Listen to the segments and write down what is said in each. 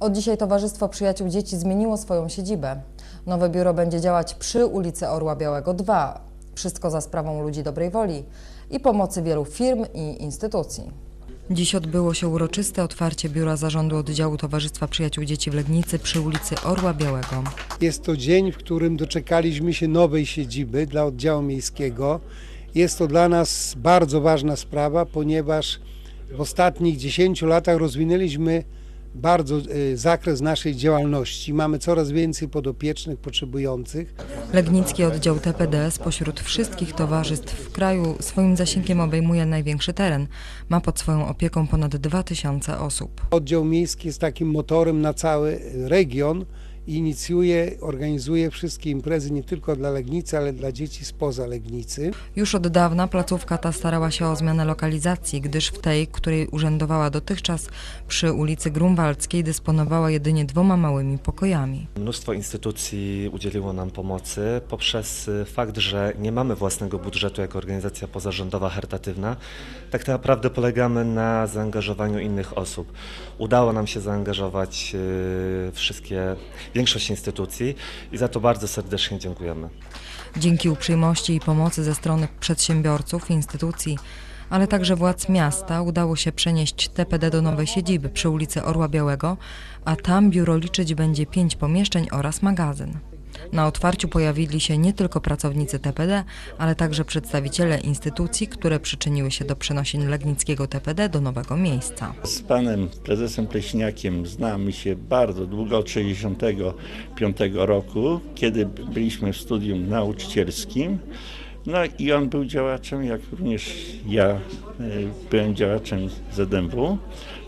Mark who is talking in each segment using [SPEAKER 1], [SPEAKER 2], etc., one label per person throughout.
[SPEAKER 1] Od dzisiaj Towarzystwo Przyjaciół Dzieci zmieniło swoją siedzibę. Nowe biuro będzie działać przy ulicy Orła Białego 2. Wszystko za sprawą ludzi dobrej woli i pomocy wielu firm i instytucji. Dziś odbyło się uroczyste otwarcie biura zarządu oddziału Towarzystwa Przyjaciół Dzieci w Legnicy przy ulicy Orła Białego.
[SPEAKER 2] Jest to dzień, w którym doczekaliśmy się nowej siedziby dla oddziału miejskiego. Jest to dla nas bardzo ważna sprawa, ponieważ w ostatnich 10 latach rozwinęliśmy bardzo e, zakres naszej działalności. Mamy coraz więcej podopiecznych, potrzebujących.
[SPEAKER 1] Legnicki oddział TPD spośród wszystkich towarzystw w kraju swoim zasięgiem obejmuje największy teren. Ma pod swoją opieką ponad 2000 osób.
[SPEAKER 2] Oddział miejski jest takim motorem na cały region inicjuje, organizuje wszystkie imprezy nie tylko dla Legnicy, ale dla dzieci spoza Legnicy.
[SPEAKER 1] Już od dawna placówka ta starała się o zmianę lokalizacji, gdyż w tej, której urzędowała dotychczas przy ulicy Grunwaldzkiej dysponowała jedynie dwoma małymi pokojami.
[SPEAKER 3] Mnóstwo instytucji udzieliło nam pomocy poprzez fakt, że nie mamy własnego budżetu jako organizacja pozarządowa charytatywna. Tak naprawdę polegamy na zaangażowaniu innych osób. Udało nam się zaangażować y, wszystkie, większość instytucji i za to bardzo serdecznie dziękujemy.
[SPEAKER 1] Dzięki uprzejmości i pomocy ze strony przedsiębiorców, instytucji, ale także władz miasta udało się przenieść TPD do nowej siedziby przy ulicy Orła Białego, a tam biuro liczyć będzie pięć pomieszczeń oraz magazyn. Na otwarciu pojawili się nie tylko pracownicy TPD, ale także przedstawiciele instytucji, które przyczyniły się do przenosin Legnickiego TPD do nowego miejsca.
[SPEAKER 4] Z panem prezesem Pleśniakiem znamy się bardzo długo, od 65 roku, kiedy byliśmy w studium nauczycielskim. No i on był działaczem, jak również ja e, byłem działaczem ZMW.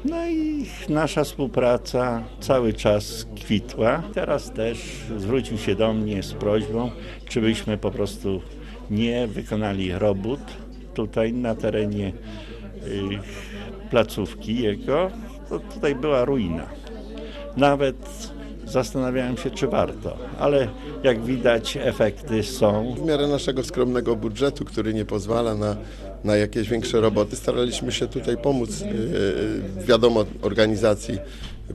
[SPEAKER 4] No i nasza współpraca cały czas kwitła. Teraz też zwrócił się do mnie z prośbą, czy byśmy po prostu nie wykonali robót tutaj na terenie y, placówki jego. To tutaj była ruina. Nawet zastanawiałem się, czy warto, ale jak widać, efekty są.
[SPEAKER 5] W miarę naszego skromnego budżetu, który nie pozwala na, na jakieś większe roboty, staraliśmy się tutaj pomóc, yy, wiadomo, organizacji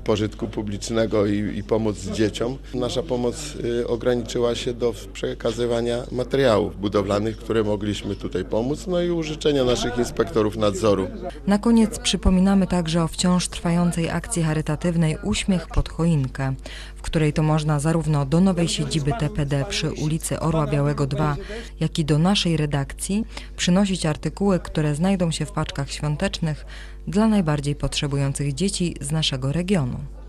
[SPEAKER 5] pożytku publicznego i, i pomóc dzieciom. Nasza pomoc yy, ograniczyła się do przekazywania materiałów budowlanych, które mogliśmy tutaj pomóc, no i użyczenia naszych inspektorów nadzoru.
[SPEAKER 1] Na koniec przypominamy także o wciąż trwającej akcji charytatywnej Uśmiech pod choinkę, w której to można zarówno do nowej siedziby TPD przy ulicy Orła Białego 2, jak i do naszej redakcji przynosić artykuły, które znajdą się w paczkach świątecznych dla najbardziej potrzebujących dzieci z naszego regionu. Salomão.